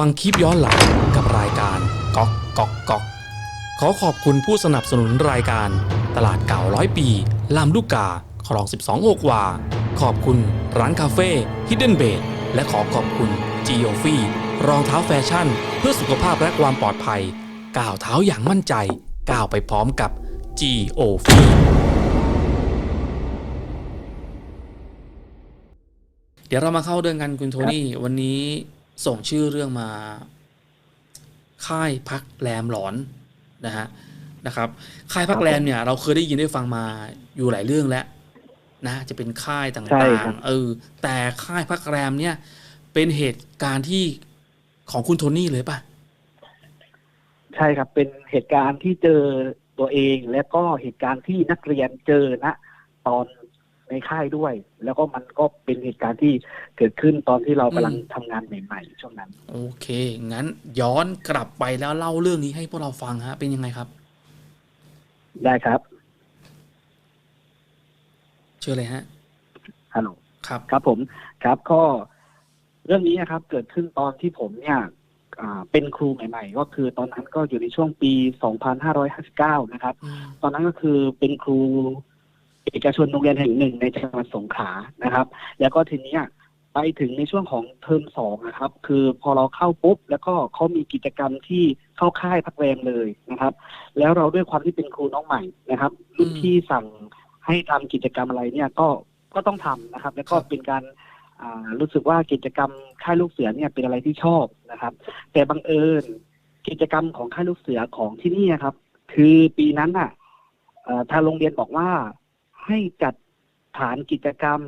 ฟังคลิปย้อนหลังกับรายการก๊อกก๊อกก๊อกขอขอบคุณผู้สนับสนุนรายการ ตลาดเก่าร้อยปีลำลูกกาคลอง 12อกวา ขอบคุณร้านคาเฟ่ฮิดเด้นเบดและขอขอบคุณ g ีโอฟีรองเท้าแฟชั่น เพื่อสุขภาพและความปลอดภัยก้าวเท้าอย่างมั่นใจก้าวไปพร้อมกับ g ีโอฟีเดี๋ยวเรามาเข้าเรื่องกันคุณโทนี่วันนี้ ส่งชื่อเรื่องมาค่ายพักแรมหลอนนะฮะนะครับ ค่ายพักแรมเนี่ย เราเคยได้ยินได้ฟังมาอยู่หลายเรื่องแล้วนะจะเป็นค่ายตใช่่าครังบๆเออแต่ค่ายพักแรมเนี่ย เป็นเหตุการณ์ที่ของคุณโทนี่เลยป่ะ ใช่ครับเป็นเหตุการณ์ที่เจอตัวเองและก็เหตุการณ์ที่นักเรียนเจอณตอน ในค่ายด้วย แล้วก็มันก็เป็นเหตุการณ์ที่เกิดขึ้นตอนที่เรากำลังอืมทำงานใหม่ ๆ ช่วงนั้น โอเค งั้นย้อนกลับไปแล้วเล่าเรื่องนี้ให้พวกเราฟังฮะ เป็นยังไงครับ ได้ครับ เชื่อเลยฮะฮัลโหลครับ ครับผม ครับก็เรื่องนี้นะครับ เกิดขึ้นตอนที่ผมเนี่ยอ่าเป็นครูใหม่ ๆ ก็คือตอนนั้นก็อยู่ในช่วงปี 2559 นะครับอืมตอนนั้นก็คือเป็นครู เอกชนโรงเรียนแห่งหนึ่งในจังหวัดสงขลานะครับ แล้วก็ทีเนี้ยไปถึงในช่วงของเทอมสองนะครับ คือพอเราเข้าปุ๊บ แล้วก็เขามีกิจกรรมที่เข้าค่ายพักแรมเลยนะครับ แล้วเราด้วยความที่เป็นครูน้องใหม่นะครับรุ่นพี่สั่งให้ทำกิจกรรมอะไรเนี่ยก็ก็ต้องทำนะครับ แล้วก็เป็นการอ่ารู้สึกว่ากิจกรรมค่ายลูกเสือเนี่ยเป็นอะไรที่ชอบนะครับ แต่บังเอิญกิจกรรมของค่ายลูกเสือของที่นี่ครับ คือปีนั้นน่ะเอ่อทางโรงเรียนบอกว่า ให้จัดฐานกิจกรรม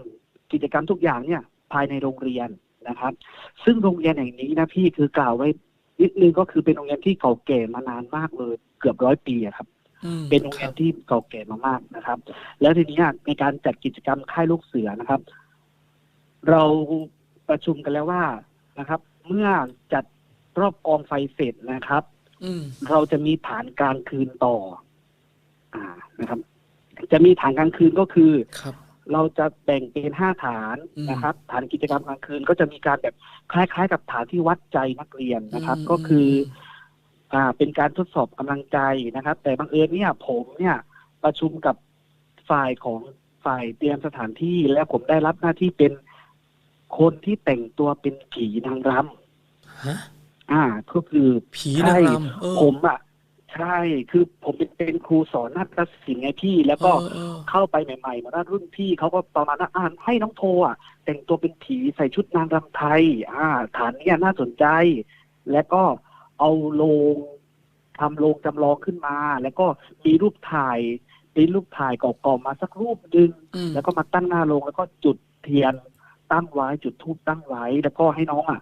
กิจกรรมทุกอย่างเนี่ย ภายในโรงเรียนนะครับ ซึ่งโรงเรียนแห่งนี้นะพี่คือกล่าวไว้นิดนึงก็คือเป็นโรงเรียนที่เก่าแก่มานานมากเลย เกือบร้อยปีอะครับอืมเป็นโรงเรียนที่เก่าแก่มากๆนะครับ แล้วทีนี้ในการจัดกิจกรรมค่ายลูกเสือนะครับ เราประชุมกันแล้วว่านะครับ เมื่อจัดรอบกองไฟเสร็จนะครับอืมเราจะมีฐานกลางคืนต่อ อ่านะครับ จะมีฐานกลางคืนก็คือครับเราจะแบ่งเป็นห้าฐานอืมนะครับ ฐานกิจกรรมกลางคืนก็จะมีการแบบคล้ายๆ กับฐานที่วัดใจนักเรียนนะครับอืมก็คือ อ่าเป็นการทดสอบกำลังใจนะครับ แต่บังเอิญเนี่ย ผมเนี่ย ประชุมกับฝ่ายของฝ่ายเตรียมสถานที่และผมได้รับหน้าที่เป็นคนที่แต่งตัวเป็นผีนางรฮะำอ่าก็คือผีนางรำเออผมอะ ใช่ คือผมเป็นเป็นครูสอนนาฏศิลป์ไงพี่ แล้วก็เออเออเข้าไปใหม่ๆมาด้านรุ่นพี่เขาก็ประมาณว่าอ่านให้น้องโทอะ แต่งตัวเป็นผีใส่ชุดนางรำไทย อ่า ฐานเนี้ยน่าสนใจ แล้วก็เอาโลงทำโลงจำลองขึ้นมา แล้วก็มีรูปถ่ายมีรูปถ่ายเก่าๆมาสักรูปหนึ่ง อืมแล้วก็มาตั้งหน้าโรงแล้วก็จุดเทียนตั้งไว้จุดธูปตั้งไว้ แล้วก็ให้น้องอะ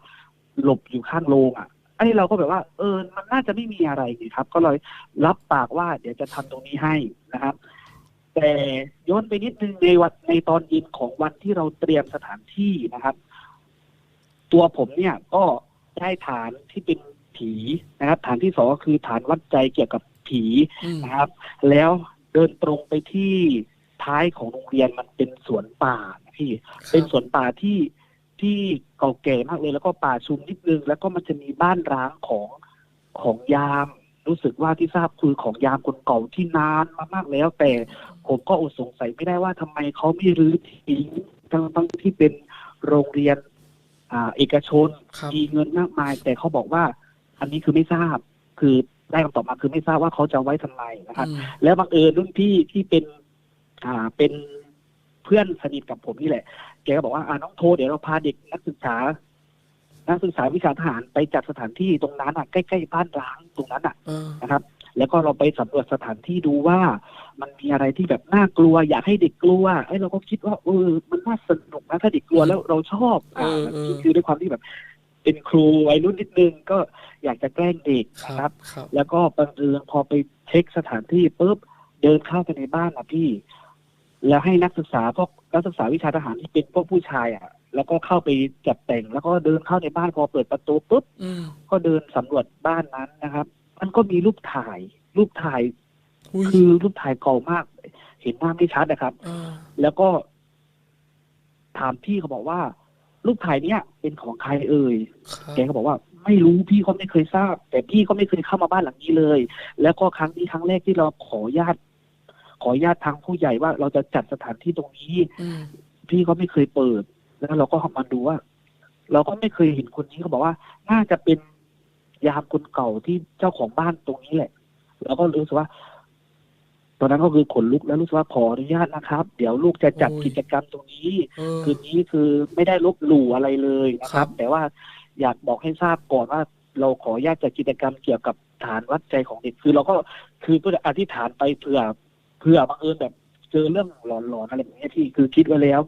หลบอยู่ข้างโรงอะ ไอ้เราก็แบบว่า เออ มันน่าจะไม่มีอะไรนี่ครับ ก็เลยรับปากว่าเดี๋ยวจะทำตรงนี้ให้นะครับ แต่ย้อนไปนิดนึงในวันในตอนเย็นของวันที่เราเตรียมสถานที่นะครับ ตัวผมเนี่ยก็ได้ฐานที่เป็นผีนะครับ ฐานที่สองก็คือฐานวัดใจเกี่ยวกับผีนะครับ แล้วเดินตรงไปที่ท้ายของโรงเรียนมันเป็นสวนป่าพี่ เป็นสวนป่าที่ ที่เก่าแก่มากเลย แล้วก็ป่าชุมนิดนึง แล้วก็มันจะมีบ้านร้างของของยาม รู้สึกว่าที่ทราบคือของยามคนเก่าที่นานมามากแล้ว แต่ผมก็อดสงสัยไม่ได้ว่าทำไมเขาไม่รื้อทิ้งทั้งทั้งที่เป็นโรงเรียนอ่าเอกชนครับมีเงินมากมาย แต่เขาบอกว่า อันนี้คือไม่ทราบคือได้คำตอบมาคือไม่ทราบว่าเขาจะเอาไว้ทำไมนะครับอืมแล้วบังเอิญรุ่นพี่ที่เป็น อ่าเป็น เพื่อนสนิทกับผมนี่แหละ แกก็บอกว่าอ่าน้องโทเดี๋ยวเราพาเด็กนักศึกษา นักศึกษาวิชาทหารไปจัดสถานที่ตรงนั้นอะใกล้ๆบ้านร้างตรงนั้นอะเออนะครับ แล้วก็เราไปสำรวจสถานที่ดูว่า มันมีอะไรที่แบบน่ากลัว อยากให้เด็กกลัวไอ้เราก็คิดว่าเออมันน่าสนุกนะถ้าเด็กกลัวแล้วเราชอบเออเออคือด้วยความที่แบบเป็นครูวัยรุ่นนิดนึงก็อยากจะแกล้งเด็กคนะครัรับบครับ แล้วก็บังเอิญพอไปเช็คสถานที่ปุ๊บเดินเข้าไปในบ้านนะพี่ แล้วให้นักศึกษาพวกนักศึกษาวิชาทหารที่เป็นพวกผู้ชายอะ แล้วก็เข้าไปจัดแต่ง แล้วก็เดินเข้าในบ้านพอเปิดประตูปุ๊บอืมก็เดินสำรวจบ้านนั้นนะครับ มันก็มีรูปถ่าย รูปถ่ายอุ้ยคือรูปถ่ายเก่ามาก เห็นหน้าไม่ชัดนะครับเออแล้วก็ถามพี่เขาบอกว่า รูปถ่ายเนี้ยเป็นของใครเอ่ยครับแกก็บอกว่าไม่รู้พี่ก็ไม่เคยทราบ แต่พี่ก็ไม่เคยเข้ามาบ้านหลังนี้เลย แล้วก็ครั้งนี้ครั้งแรกที่เราขอญาต ขอญาตทางผู้ใหญ่ว่าเราจะจัดสถานที่ตรงนี้อืมพี่ก็ไม่เคยเปิด แล้วเราก็มาดูว่า เราก็ไม่เคยเห็นคนนี้เขาบอกว่า น่าจะเป็นยามคนเก่าที่เจ้าของบ้านตรงนี้แหละแล้วก็รู้สึกว่า ตอนนั้นก็คือขนลุกแล้วรู้สึกว่าขออนุญาตนะครับ เดี๋ยวลูกจะจัดโอ้ยกิจกรรมตรงนี้เออคืนนี้คือไม่ได้ลบหลู่อะไรเลยนะคครัรับบแต่ว่าอยากบอกให้ทราบก่อนว่า เราขออนุญาตจัดกิจกรรมเกี่ยวกับฐานวัดใจของเด็กคือเราก็คือเพื่ออธิษฐานไปเผื่อ เผื่อบังเอิญแบบเจอเรื่องหลอนๆอะไรแบบนี้ที่คือคิดไว้แล้ว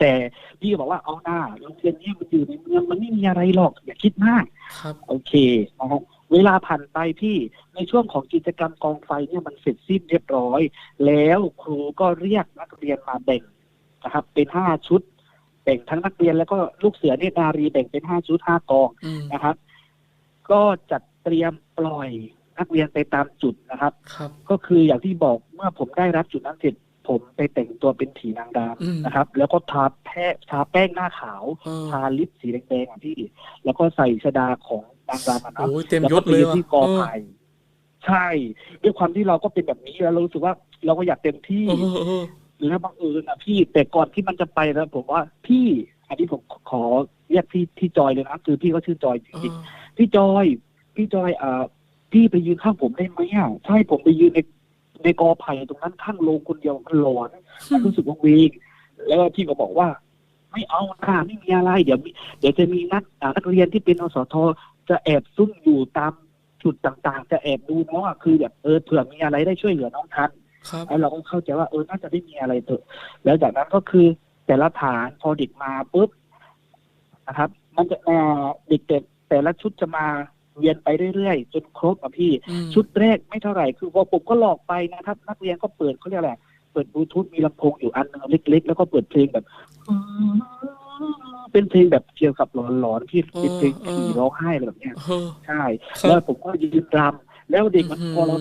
แต่พี่ก็บอกว่าเอาหน้าโรงเรียนนี้มันอยู่ในเมืองมันไม่มีอะไรหรอก อย่าคิดมากครับ โอเคนะครับเวลาผ่านไปพี่ในช่วงของกิจกรรมกองไฟเนี่ยมันเสร็จสิ้นเรียบร้อย แล้วครูก็เรียกนักเรียนมาแบ่งนะครับ เป็นห้าชุดแบ่งทั้งนักเรียนแล้วก็ลูกเสือเนตรนารีแบ่งเป็นห้าชุดห้ากองอืมนะครับ ก็จัดเตรียมปล่อย นักเรียนไปตามจุดนะครับ ครับ ก็คืออย่างที่บอกเมื่อผมได้รับจุดนั้นเสร็จผมไปแต่งตัวเป็นผีนางดอืมำนะครับ แล้วก็ทาแพ้ทาแป้งหน้าขาวเออทาลิปสีแดงๆอะพี่ แล้วก็ใส่ชดาของนางรำอะนะโอ้ยเต็มแล้วยก็ศไปเลยยืนว่ะที่กอเออไผ่ใช่ ด้วยความที่เราก็เป็นแบบนี้แล้วเรารู้สึกว่าเราก็อยากเต็มที่เออเออแล้วบังเอิญนะพี่ แต่ก่อนที่มันจะไปนะผมว่าพี่อันนี้ผมขอเรียกพี่ที่จอยเลยนะคือพี่ก็ชื่อจอยจเอริงอๆพี่จอย พี่จอยอ่า พี่ไปยืนข้างผมได้ไหมอะใช่ผมไปยืนในในกอไผ่ตรงนั้นข้างโรงคนเดียวมันหลอนมันรู้สึกว่าเวงแล้วพี่ก็บอกว่า ไม่เอาค่ะไม่มีอะไร เดี๋ยวมีเดี๋ยวจะมีนักอ่านักเรียนที่เป็นอสทจะแอบซุ่มอยู่ตามจุดต่างๆ จะแอบดูน้องอะคือแบบเออเผื่อมีอะไรได้ช่วยเหลือน้องทันครับแล้วเราก็เข้าใจว่าเออน่าจะไม่มีอะไรเถอะ แล้วจากนั้นก็คือแต่ละฐานพอเด็กมาปุ๊บนะครับ มันจะเอ่อเด็กแต่แต่ละชุดจะมา เวียนไปเรื่อยๆจนครบอะพี่อืมชุดแรกไม่เท่าไหร่คือพอผมก็หลอกไปนะครับ นักเรียนก็เปิดเขาเรียกอะไรเปิดบลูทูธมีลำโพงอยู่อันหนึงเล็ก ๆ แล้วก็เปิดเพลงแบบเป็นเพลงแบบเกี่ยวกับหลอนๆที่เป็นเพลงผีร้องไห้อะไรแบบเนี้ยเออใช่ครับแล้วผมก็ยืนรำแล้วเด็กมันพอเราม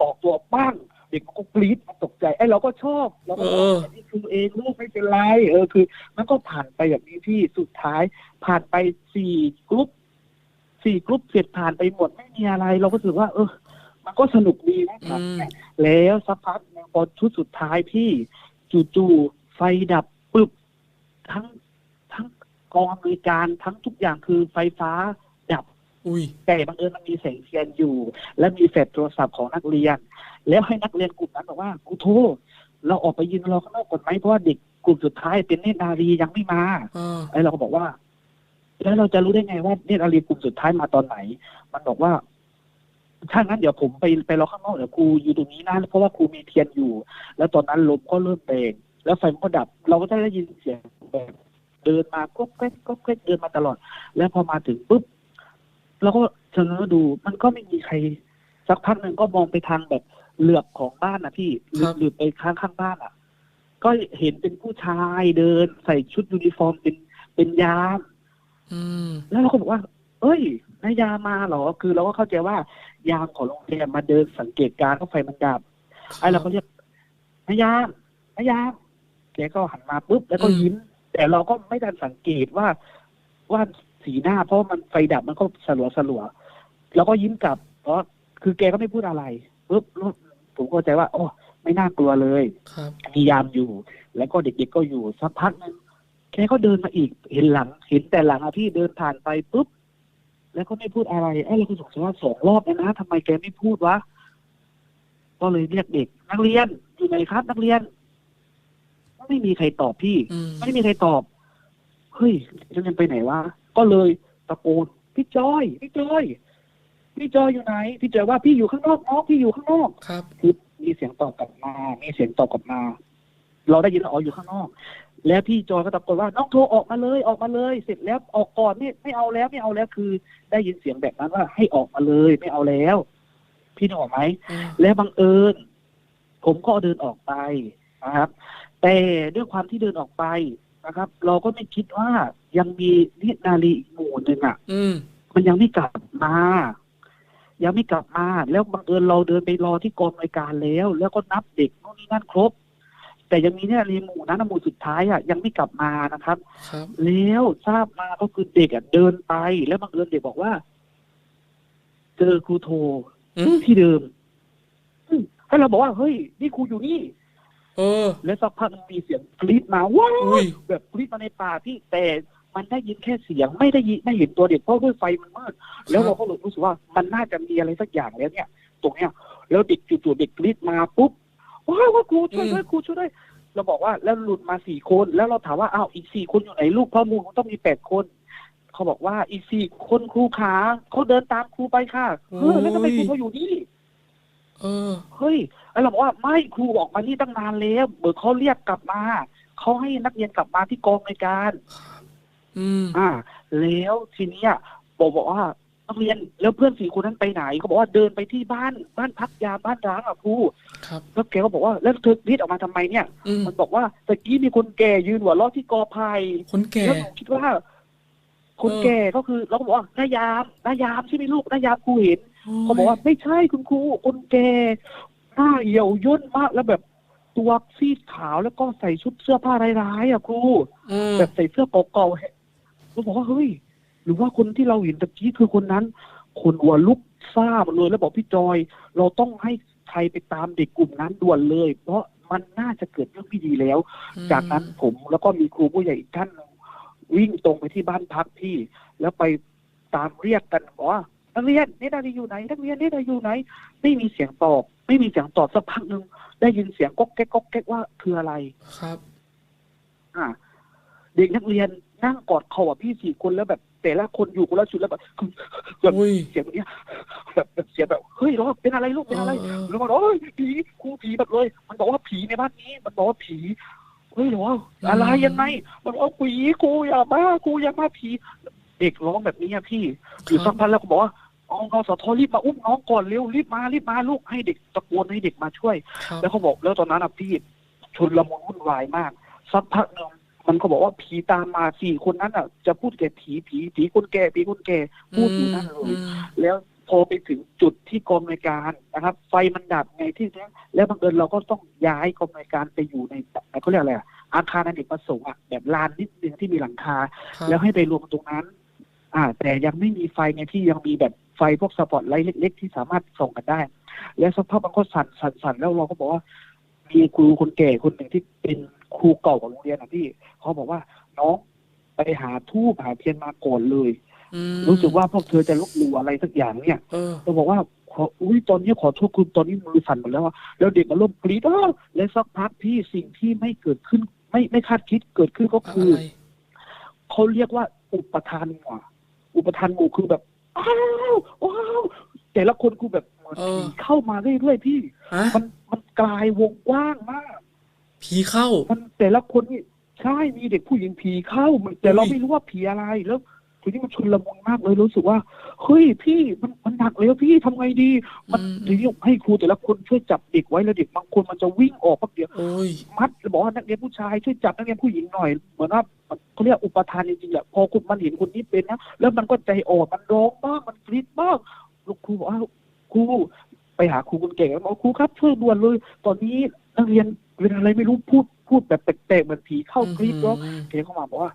ออกตัวบ้างเด็กก็กรี๊ดมันตกใจไอ้เราก็ชอบเราก็เอออันนี้คือเองลูกไม่เป็นไรเออคือ มันก็ผ่านไปแบบนี้ที่สุดท้าย ผ่านไปสี่กรุ๊ป สี่กรุ๊ปเสร็จผ่านไปหมดไม่มีอะไร เราก็รู้สึกว่า เออ มันก็สนุกดีนะครับอืมแล้วสักพักหนึ่งพอชุดสุดท้ายพี่จู่ๆไฟดับปึ๊บทั้งทั้งกองอำนวยการทั้งทุกอย่างคือไฟฟ้าดับอุ้ยแต่บังเอิญมันมีแสงเทียนอยู่ และมีแฟลชโทรศัพท์ของนักเรียน แล้วให้นักเรียนกลุ่มนั้นบอกว่าครูโทเราออกไปยืนรอข้างนอกก่อนไหมเพราะว่าเด็กกลุ่มสุดท้ายเป็นเนตรนารียังไม่มาเออไอ้เราก็บอกว่า แล้วเราจะรู้ได้ไงว่าเนตรนารีกลุ่มสุดท้ายมาตอนไหน มันบอกว่าถ้างั้นเดี๋ยวผมไปไปรอข้างนอกเดี๋ยวครูอยู่ตรงนี้นะเพราะว่าครูมีเทียนอยู่ แล้วตอนนั้นลมก็เริ่มแรงแล้วไฟมันก็ดับ เราก็ได้ยินเสียงแบบเดินมาก็แก๊กก็แก๊กเดินมาตลอด แล้วพอมาถึงปุ๊บเราก็เชงเง้อดูมันก็ไม่มีใคร สักพักหนึ่งก็มองไปทางแบบเหลือบของบ้านนะพี่หรือหรือไปข้างข้างบ้านอะ ก็เห็นเป็นผู้ชายเดิน ใส่ชุดยูนิฟอร์มเป็นเป็นยามอืม แล้วเราก็บอกว่า เอ้ยนายยามมาเหรอ คือเราก็เข้าใจว่ายามของโรงเรียนมาเดินสังเกตการณ์ว่าไฟมันดับไอ้เราก็เรียกนายยามนายยามแกก็หันมาปุ๊บแล้วก็ยิ้ม แต่เราก็ไม่ทันสังเกตว่าว่าสีหน้า เพราะมันไฟดับมันก็สลัวสลัวเราก็ยิ้มกลับ เพราะคือแกก็ไม่พูดอะไรปุ๊บแล้วผมก็เข้าใจว่า โอ้ไม่น่ากลัวเลยครับมียามอยู่ แล้วก็เด็กๆก็อยู่สักพักหนึง แกก็เดินมาอีกเห็นหลัง เห็นแต่หลังอะพี่เดินผ่านไปปุ๊บแล้วก็ไม่พูดอะไรไอ้เราก็สงสัยว่าสองรอบแล้วนะทำไมแกไม่พูดวะก็เลยเรียกเด็ก นักเรียนอยู่ไหนครับ นักเรียนไม่มีใครตอบพี่อืมไม่มีใครตอบเฮ้ยนักเรียนไปไหนวะก็เลยตะโกนพี่จอยพี่จอยพี่จอยอยู่ไหน พี่จอยว่าพี่อยู่ข้างนอกน้องพี่อยู่ข้างนอกครับคือมีเสียงตอบกลับมา มีเสียงตอบกลับมา เราได้ยินว่าอ๋ออยู่ข้างนอก แล้วพี่จอยก็ตะโกนว่าน้องโทรออกมาเลยออกมาเลย เสร็จแล้วออกก่อนไม่ไม่เอาแล้วไม่เอาแล้วคือ ได้ยินเสียงแบบนั้นว่าให้ออกมาเลยไม่เอาแล้ว พี่นึกออกไหมอืมและบังเอิญผมก็เดินออกไปนะครับ แต่ด้วยความที่เดินออกไปนะครับ เราก็ไม่คิดว่ายังมีนินารีอีกหมู่หนึ่งอะอืมมันยังไม่กลับมายังไม่กลับมา แล้วบังเอิญเราเดินไปรอที่กองรายการแล้ว แล้วก็นับเด็กนู่นนี่นั่นครบ แต่ยังมีเนี่ยรีหมู่นั้นนะหมู่สุดท้ายอะยังไม่กลับมานะครับ ครับ แล้วทราบมาก็คือเด็กอะเดินไปแล้วบังเอิญเด็กบอกว่า เจอครูโทรอืมที่เดิมอืมให้เราบอกว่า เฮ้ย นี่ครูอยู่นี่ เออ แล้วสักพักมีเสียงกรี๊ดมาว้าอุ้วย แบบกรี๊ดมาในป่าที่แต่มันได้ยินแค่เสียงไม่ได้ยินไม่เห็นตัวเด็กเพราะด้วยไฟมันมืดแล้วเราก็รู้สึกว่ามันน่าจะมีอะไรสักอย่างแล้วเนี่ย ตรงเนี้ย แล้วเด็กจู่ๆเด็กกรี๊ดมาปุ๊บ ว้าวว่าครูช่วยด้วยครูช่วยด้วยเราบอกว่าแล้วหลุดมาสี่คน แล้วเราถามว่าอ้าวอีกสี่คนอยู่ไหนลูกข้อมูลมันต้องมีแปดคน เขาบอกว่าอีกสี่คนครูขาเขาเดินตามครูไปค่ะเออแล้วทำไมครูเขาอยู่นี่เออเฮ้ยแล้วเราบอกว่าไม่ครูออกมานี่ตั้งนานแล้วเบิกเขาเรียกกลับมาเขาให้นักเรียนกลับมาที่กองในวยการ อืมอ่า แล้วทีเนี้ยบอกบอกว่า นักเรียนแล้วเพื่อนสี่คนนั้นไปไหนเขาบอกว่าเดินไปที่บ้านบ้านพักยาบ้านร้างอะครูครับแล้วแกก็บอกว่าแล้วเธอรีดออกมาทำไมเนี่ยอืมมันบอกว่าตะกี้มีคนแก่ยืนหัวเราะที่กอไผ่คนแก่แล้วหนูคิดว่า คนเออแก่ก็คือเราก็บอกว่าน้ายามน้ายามใช่ไหมลูกน้ายามครูเห็นเขาบอกว่าไม่ใช่คุณครูคนแก่หน้าเหี่ยวย่นมากแล้วแบบตัวซีดขาวแล้วก็ใส่ชุดเสื้อผ้าร้ายๆอะครูอืมแบบใส่เสื้อเก่าๆเราบอกว่าเฮ้ยห รือว่าคนที่เราเห็นตะกี้คือคนนั้น คนหัวลุกซ่าหมดเลยแล้วบอกพี่จอย เราต้องให้ใครไปตามเด็กกลุ่มนั้นด่วนเลย เพราะมันน่าจะเกิดเรื่องไม่ดีแล้ว จากนั้นผมแล้วก็มีครูผู้ใหญ่อีกท่านหนึ่งวิ่งตรงไปที่บ้านพักพี่ แล้วไปตามเรียกกันบอกว่านักเรียนเนตรนารีอยู่ไหนนักเรียนเนตรนารีอยู่ไหน ไม่มีเสียงตอบ ไม่มีเสียงตอบสักพักหนึ่งได้ยินเสียงก๊อกแก๊กก๊อกแก๊กว่าคืออะไรครับ อ่า เด็กนักเรียนนั่งกอดเข่าอะพี่สี่คนแล้วแบบ แต่ละคนอยู่คนละชุดแล้วแบบแบบอุ้ยเสียงแบบเนี้ยแบบแบบเสียงแบบเฮ้ยเราเป็นอะไรลูกเป็นอะไรเออแล้วมันบอกเอ้ยผีครูผีแบบเลย มันบอกว่าผีในบ้านนี้ มันบอกว่าผีเฮ้ยเหรออะไรยังไงมันบอกว่าผีครูอย่ามาครูอย่ามาผีเด็กร้องแบบนี้อะพี่อยู่สักพักแล้วก็บอกว่าเอากสทรีบมาอุ้มน้องก่อนเร็วรีบมารีบมาลูกให้เด็กตะโกนให้เด็กมาช่วยครับแล้วเขาบอกแล้วตอนนั้นอะพี่ชุนละมุนวุ่นวายมากสักพักหนึ่ง มันก็บอกว่าผีตามมาสี่คนนั้นอะ จะพูดแก่ผีผีผีคนแก่ผีคนแก่พูดอยู่นั่นเลยอืมแล้วพอไปถึงจุดที่กองในวยการนะครับ ไฟมันดับไงที่นี้แล้วบังเอิญเราก็ต้องย้ายกองในวยการไปอยู่ในเขาเรียกอะไรอะอาคารอเนกประสงค์อะแบบลานนิดนึงที่มีหลังคาครับแล้วให้ไปรวมตรงนั้น อ่า แต่ยังไม่มีไฟไงที่ยังมีแบบไฟพวกสปอตไลท์เล็ก ๆ ที่สามารถส่องกันได้ แล้วสักพักมันก็สั่นสั่นสั่นแล้วเราก็บอกว่า มีครูคนแก่คนหนึ่งที่เป็นครูเก่าของโรงเรียนอะพี่เขาบอกว่าน้องไปหาทูบหาเทียนมาก่อนเลยอืมรู้สึกว่าพวกเธอจะลบหลู่อะไรสักอย่างเนี่ยเออเราบอกว่าขออุ้ยตอนนี้ขอโทษคุณตอนนี้มือสั่นหมดแล้วอะแล้วเด็กมาล่มกรีดอ้าวและสักพักพี่สิ่งที่ไม่เกิดขึ้น ไม่ไม่คาดคิดเกิดขึ้นก็อะคือไรเขาเรียกว่าอุปทานหมู่อะอุปทานหมู่คือแบบอ้าวว้าวแต่ละคนคือแบบเหมือนเออ ผีเข้ามาเรื่อยๆพี่ฮะมันมันกลายวงกว้างมาก ผีเข้า มันแต่ละคนนี่ใช่มีเด็กผู้หญิงผีเข้ามันแต่เราอุ้ยไม่รู้ว่าผีอะไรแล้วทีนี้มันชุนละมุนมากเลยรู้สึกว่าเฮ้ยพี่มันมันหนักเลยพี่ทำไงดี มันอืมทีนี้ให้ครูแต่ละคนช่วยจับเด็กไว้แล้วเด็กบางคนมันจะวิ่งออกแป๊บเดียวโอ้ยมัดแล้วบอกว่านักเรียนผู้ชายช่วยจับนักเรียนผู้หญิงหน่อยเหมือนว่าเขาเรียกอุปทานจริงๆแหละพอคุณมันเห็นคนนี้เป็นนะแล้วมันก็ใจอ่อนมันร้องบ้างมันกรี๊ดบ้างลูกครูบอกว่า ครูไปหาครูคนเก่งแล้วบอกครูครับช่วยด่วนเลย ตอนนี้นักเรียนเป็นอะไรไม่รู้พูดพูดแบบแปลกๆเหมือนผีเข้ากรี๊ดร้องอืมเกเข้ามาบอกว่า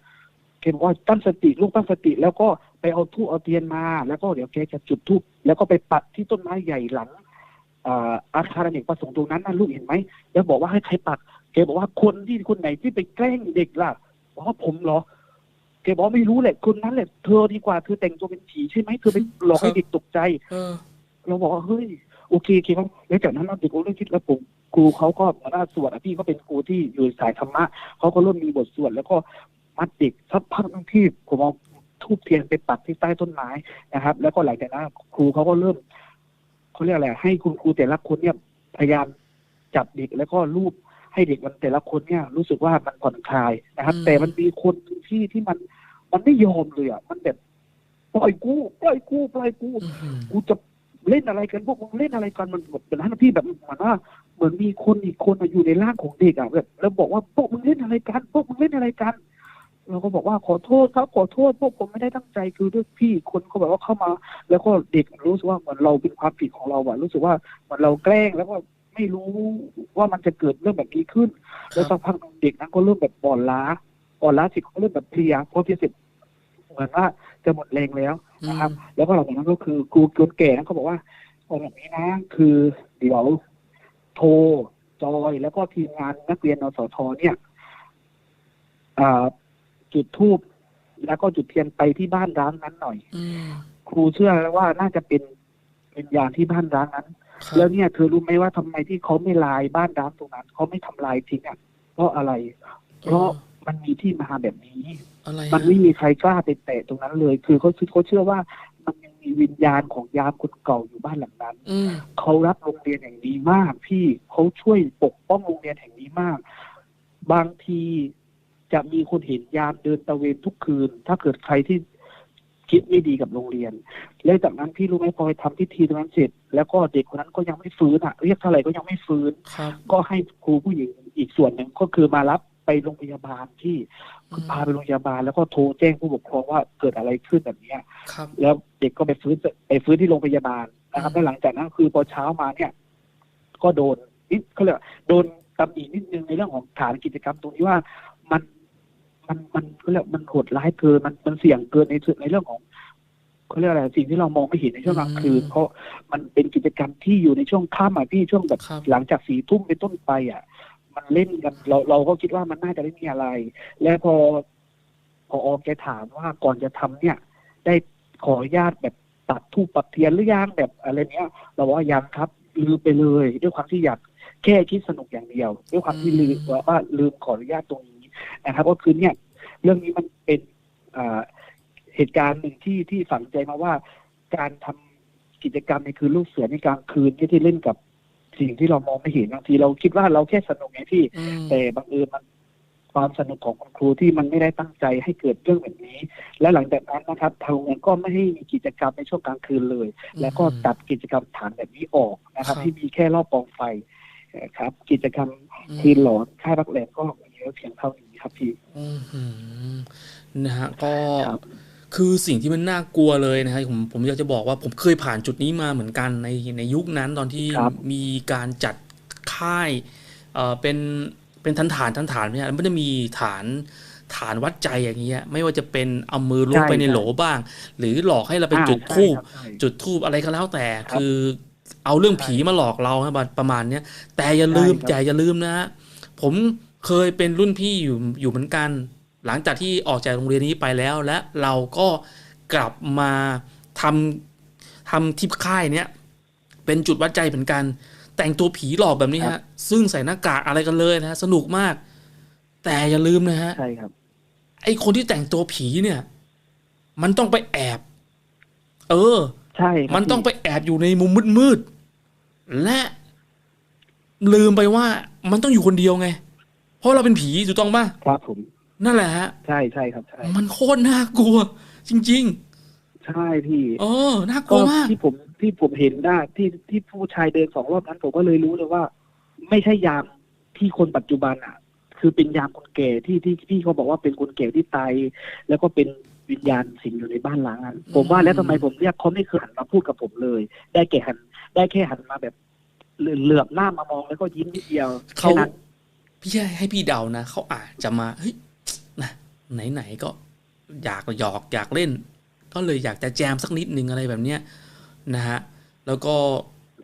เกบอกว่าตั้งสติลูกตั้งสติ แล้วก็ไปเอาทูบเอาเทียนมา แล้วก็เดี๋ยวแกจะจุดทูบแล้วก็ไปปักที่ต้นไม้ใหญ่หลังอ่าอาคารอเนกประสงค์ตรงนั้นนะลูกเห็นไหมแล้วบอกว่าให้ใครปักแกบอกว่าคนที่คนไหนที่ไปแกล้งเด็กล่ะบอกว่าผมเหรอแกบอกว่าไม่รู้แหละคนนั้นแหละเธอดีกว่าเธอแต่งตัวเป็นผีใช่ไหมเธอไปหลอกให้เด็กตกใจ เออเราบอกว่าเฮ้ยโอเคโอเคครับแล้วจากนั้นเราเด็กก็เริ่มคิดแล้วผมครูเขาก็มาหน้าสวดอะพี่เขาเป็นครูที่อยู่สายธรรมะเขาก็เริ่มมีบทสวดแล้วก็มัดเด็กสักพักหนึงที่ผมเอาทูบเทียนไปปักที่ใต้ต้นไม้นะครับ แล้วก็หลังจากนั้นครูเขาก็เริ่มเขาเรียกอะไรให้คุณครูแต่ละคนเนี่ยพยายามจับเด็กแล้วก็รูปให้เด็กมันแต่ละคนเนี่ย รู้สึกว่ามันผ่อนคลายนะครับอืมแต่มันมีคนที่ที่มันมันไม่ยอมเลยอะมันแบบปล่อยกูปล่อยกูปล่อยกูอื้อหือกูจะ เล่นอะไรกันพวกมึงเล่นอะไรกันมันแบบเป็นนั้นพี่แบบเหมือนว่าเหมือนมีคนอีกคนอยู่ในร่างของเด็กอะแบบแล้วบอกว่าพวกมึงเล่นอะไรกันพวกมึงเล่นอะไรกัน เราก็บอกว่าขอโทษครับขอโทษ พวกผมไม่ได้ตั้งใจคือด้วยพี่คนก็แบบว่าเข้ามา แล้วก็เด็กรู้สึกว่าเหมือนเราเป็นความผิดของเราอะรู้สึกว่าเหมือนเราแกล้งแล้วก็ไม่รู้ว่ามันจะเกิดเรื่องแบบนี้ขึ้น แล้วสักพักเด็กนั้นก็เริ่มแบบอ่อนล้าอ่อนล้าสิเขาเริ่มแบบเพลียพอเพลียเสร็จเหมือนว่าจะหมดแรงแล้ว นะครับ แล้วก็หลังจากนั้นก็คือครูคนแก่นั้นเขาบอกว่าเอาแบบนี้นะคือเดี๋ยวโทรจอยแล้วก็ทีมงานนักเรียนนสทเนี่ยอ่าจุดทูบแล้วก็จุดเทียนไปที่บ้านร้างนั้นหน่อยอืมครูเชื่อว่าน่าจะเป็นวิญญาณที่บ้านร้างนั้นครับแล้วเนี่ยเธอรู้ไหมว่าทำไมที่เขาไม่ลายบ้านร้างตรงนั้นเขาไม่ทำลายทิ้งอะเพราะอะไร เพราะมันมีที่มาแบบนี้ อะไรมันไม่มีใครกล้าไปแตะตรงนั้นเลย คือเขาเขาเชื่อว่ามันยังมีวิญญาณของยามคนเก่าอยู่บ้านหลังนั้นอืมเขารักโรงเรียนอย่างดีมาก พี่เขาช่วยปกป้องโรงเรียนแห่งนี้มาก บางทีจะมีคนเห็นยามเดินตระเวนทุกคืน ถ้าเกิดใครที่คิดไม่ดีกับโรงเรียน แล้วจากนั้นพี่รู้ไหมพอไปทำพิธีตรงนั้นเสร็จ แล้วก็เด็กคนนั้นก็ยังไม่ฟื้นอะ เรียกเท่าไหร่ก็ยังไม่ฟื้นครับก็ให้ครูผู้หญิงอีกส่วนหนึ่งก็คือมารับ ไปโรงพยาบาลที่คือพาไปโรงพยาบาลแล้วก็โทรแจ้งผู้ปกครองว่าเกิดอะไรขึ้นแบบเนี้ยครับแล้วเด็กก็ไปฟื้นไปฟื้นที่โรงพยาบาลนะครับอืมแล้วหลังจากนั้นคือพอเช้ามาเนี่ย ก็โดนนิดเขาเรียกว่าโดนตำหนินิดนึงในเรื่องของฐานกิจกรรมตรงนี้ว่ามันมันมันเขาเรียกมันโหดร้ายเกินมันมันเสี่ยงเกินในในเรื่องของเขาเรียกอะไรสิ่งที่เรามองไม่เห็นในช่วงกลางคืน เพราะมันเป็นกิจกรรมที่อยู่ในช่วงค่ำอะพี่ช่วงแบบครับหลังจากสี่ทุ่มเป็นต้นไปอะ มันเล่นกันเราเราก็คิดว่ามันน่าจะไม่มีอะไร แล้วพอพอแกถามว่าก่อนจะทำเนี่ย ได้ขออนุญาตแบบตัดทูปปักเทียนหรือยังแบบอะไรเนี้ย เราบอกว่ายังครับลืมไปเลย ด้วยความที่อยากแค่คิดสนุกอย่างเดียว ด้วยความที่ลืมว่าว่าลืมขออนุญาตตรงนี้นะครับ ก็คือเนี่ย เรื่องนี้มันเป็นอ่าเหตุการณ์หนึ่งที่ที่ฝังใจมาว่า การทำกิจกรรมในคืนลูกเสือในกลางคืนที่ที่เล่นกับ สิ่งที่เรามองไม่เห็นบางทีเราคิดว่าเราแค่สนุกไงพี่อืมแต่บังเอิญมันความสนุกของคุณครูที่มันไม่ได้ตั้งใจให้เกิดเรื่องแบบนี้ และหลังจากนั้นนะครับทางโรงเรียนก็ไม่ให้มีกิจกรรมในช่วงกลางคืนเลย แล้วก็ตัดกิจกรรมฐานแบบนี้ออกนะครับ ที่มีแค่รอบกองไฟนะครับ กิจกรรมคืนหลอนค่ายรักแหลมก็มีไว้เพียงเท่านี้ครับพี่อืมหืมนะฮะก็ ครับคือสิ่งที่มันน่ากลัวเลยนะฮะผมผมอยากจะบอกว่าผมเคยผ่านจุดนี้มาเหมือนกันในในยุคนั้นตอนที่ครับมีการจัดค่ายเอ่อเป็นเป็นฐานฐานฐานฐานเนี่ยมันจะมีฐานฐานวัดใจอย่างเงี้ยไม่ว่าจะเป็นเอามือล้วงไปในโหลบ้าง หรือหลอกให้เราไปจุดอ่าใช่ทูบครับใช่จุดทูบอะไรก็แล้วแต่ครับคือเอาเรื่องผีมาหลอกเราฮะประประมาณเนี้ยแต่อย่าลืมใช่ครับอย่าอย่าลืมนะฮะผมเคยเป็นรุ่นพี่อยู่อยู่เหมือนกัน หลังจากที่ออกจากโรงเรียนนี้ไปแล้ว และเราก็กลับมาทำทำที่ค่ายเนี้ยเป็นจุดวัดใจเหมือนกัน แต่งตัวผีหลอกแบบนี้ครัฮะบซึ่งใส่หน้ากากอะไรกันเลยนะฮะสนุกมาก แต่อย่าลืมนะฮะใช่ครับ ไอคนที่แต่งตัวผีเนี่ย มันต้องไปแอบ เออ ใช่ครับมันต้องพี่ไปแอบอยู่ในมุมมืดๆและลืมไปว่ามันต้องอยู่คนเดียวไง เพราะเราเป็นผีถูกต้องป่ะครับผม นั่นแหละฮะใช่ใช่ครับใช่มันโคตรน่ากลัว จริงใช่พี่ๆเออน่ากลัก็วมากที่ผมที่ผมเห็นได้ที่ที่ผู้ชายเดินสองรอบนั้น ผมก็เลยรู้เลยว่า ไม่ใช่ยามที่คนปัจจุบันอะ คือเป็นยามคนแก่ที่ที่ที่พี่เขาบอกว่าเป็นคนแก่ที่ตายแล้วก็เป็นวิญญาณสิงอยู่ในบ้านล้างนั้นผมว่าแล้วทำไมผมเรียกเขาไม่เคยหันมาพูดกับผมเลย ได้แค่หัน ได้แค่หันมาแบบเหลือบหน้ามามองแล้วก็ยิ้มนิดเดียวเขาแค่นั้นพี่ให้พี่เดานะเขาอาจจะมาเฮ้ยนะ ไหนๆก็อยากหยอกอยากเล่น ก็เลยอยากจะแจมสักนิดนึงอะไรแบบเนี้ยนะฮะแล้วก็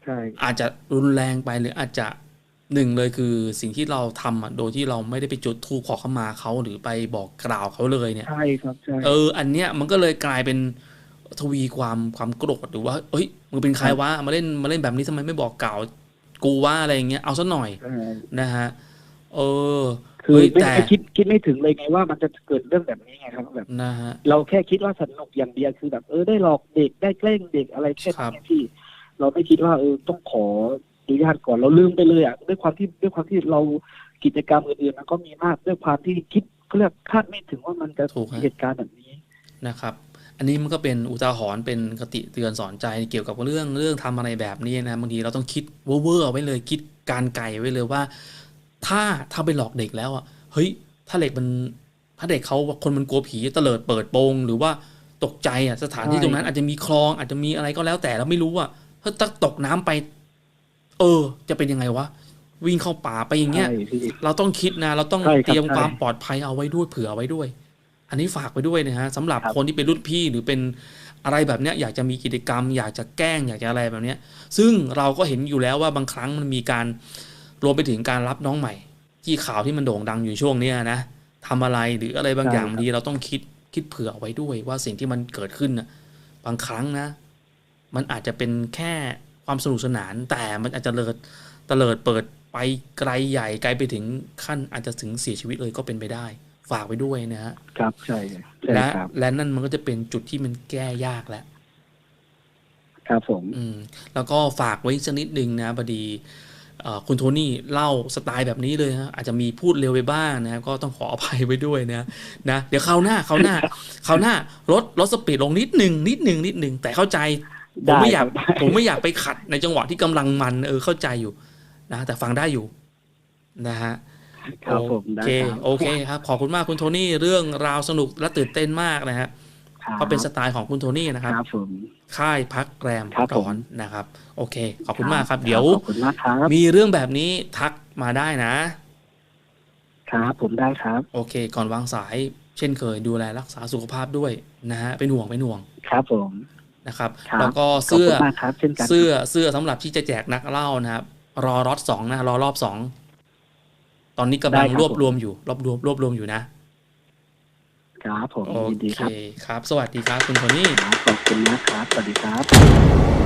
ใช่อาจจะรุนแรงไปหรืออาจจะหนึ่งเลยคือสิ่งที่เราทำอะโดยที่เราไม่ได้ไปจุดธูปขอเข้ามาเขาหรือไปบอกกล่าวเขาเลยเนี่ยใช่ครับใช่เออ อันเนี้ยมันก็เลยกลายเป็นทวีความความโกรธหรือว่าเอ้ยมึงเป็นใครวะมาเล่นมาเล่นแบบนี้ทำไมไม่บอกกล่าว กูว่าอะไรอย่างเงี้ยเอาซะหน่อยใช่นะฮะเออ คือเฮ้ยไม่แต่ไม่คิดคิดไม่ถึงเลยไงว่ามันจะเกิดเรื่องแบบนี้ไงครับแบบนะฮะเราแค่คิดว่าสนุกอย่างเดียวคือแบบเออได้หลอกเด็กได้แกล้งเด็กอะไรแค่ครับนี้พี่ เราไม่คิดว่าเออต้องขออนุญาตก่อนเราลืมไปเลยอะด้วยความที่ด้วยความที่เรากิจกรรมอื่นๆมันก็มีมากด้วยความที่คิดเขาเรียกคาดไม่ถึงว่ามันจะถูกฮะมีเหตุการณ์แบบนี้นะครับ อันนี้มันก็เป็นอุทาหรณ์เป็นคติเตือนสอนใจเกี่ยวกับเรื่องเรื่องทำอะไรแบบนี้นะบางทีเราต้องคิดเวอร์ๆเอาไว้เลยคิดการไกลไว้เลยว่า ถ้าถ้าไปหลอกเด็กแล้วอะเฮ้ยถ้าเด็กมันถ้าเด็กเขาคนมันกลัวผีเตลิดเปิดโปงหรือว่าตกใจอะสถานที่ใช่ตรงนั้นอาจจะมีคลองอาจจะมีอะไรก็แล้วแต่เราไม่รู้อะถ้าตกน้ำไป เออ จะเป็นยังไงวะวิ่งเข้าป่าไปอย่างเงี้ยใช่พี่เราต้องคิดนะ เราต้องใช่ครับเตรียมใช่ความปลอดภัยเอาไว้ด้วยเผื่อเอาไว้ด้วย อันนี้ฝากไปด้วยนะฮะสำหรับครับคนที่เป็นรุ่นพี่หรือเป็นอะไรแบบเนี้ย อยากจะมีกิจกรรม อยากจะแกล้งอยากจะอะไรแบบเนี้ย ซึ่งเราก็เห็นอยู่แล้วว่าบางครั้งมันมีการ รวมไปถึงการรับน้องใหม่ ที่ข่าวที่มันโด่งดังอยู่ช่วงเนี้ยนะทำอะไรหรืออะไรบางอย่างใช่ครับบางทีเราต้องคิดคิดเผื่อเอาไว้ด้วยว่าสิ่งที่มันเกิดขึ้นนะบางครั้งนะ มันอาจจะเป็นแค่ความสนุกสนาน แต่มันอาจจะเลิดเตลิดเปิดไปไกลใหญ่ไกลไปถึงขั้นอาจจะถึงเสียชีวิตเลยก็เป็นไปได้ ฝากไว้ด้วยนะฮะครับใช่ใช่และครับและนั่นมันก็จะเป็นจุดที่มันแก้ยากแหละครับผม อืม แล้วก็ฝากไว้สักนิดนึงนะพอดีเอ่อ คุณโทนี่เล่าสไตล์แบบนี้เลยฮะอาจจะมีพูดเร็วไปบ้างนะครับก็ต้องขออภัยไว้ด้วยนะนะเดี๋ยวคราวหน้าคราวหน้าคราวหน้าลดลดสปีดลงนิดหนึ่งนิดหนึ่งนิดหนึ่งแต่เข้าใจผมไม่อยากได้ครับผมไม่อยากไปขัดในจังหวะที่กำลังมันเออเข้าใจอยู่นะแต่ฟังได้อยู่นะฮะครับผมโอได้เคครับโอเคครับขอบคุณมากคุณโทนี่เรื่องราวสนุกและตื่นเต้นมากนะฮะครับ ก็เป็นสไตล์ของคุณโทนี่นะครับครับผมค่ายพักแรมครับผมร้อนนะครับ โอเค ขอบคุณมากครับ เดี๋ยวขอบคุณมากครับมีเรื่องแบบนี้ทักมาได้นะ ครับผมได้ครับ โอเค ก่อนวางสาย เช่นเคยดูแลรักษาสุขภาพด้วยนะฮะเป็นห่วงเป็นห่วง ครับผมนะครับครับแล้วก็ขอบเสื้อคุณมากครับเช่นกันเสื้อเสื้อสำหรับที่จะแจกนักเล่านะครับ รอรอตสองนะรอรอบสองตอนนี้กำลังรวบรวมอยู่รวบรวมรวบรวมอยู่นะ ครับผมโอยินดีเคครับครับ สวัสดีครับคุณโทนี่ครับขอบคุณมากครับ สวัสดีครับ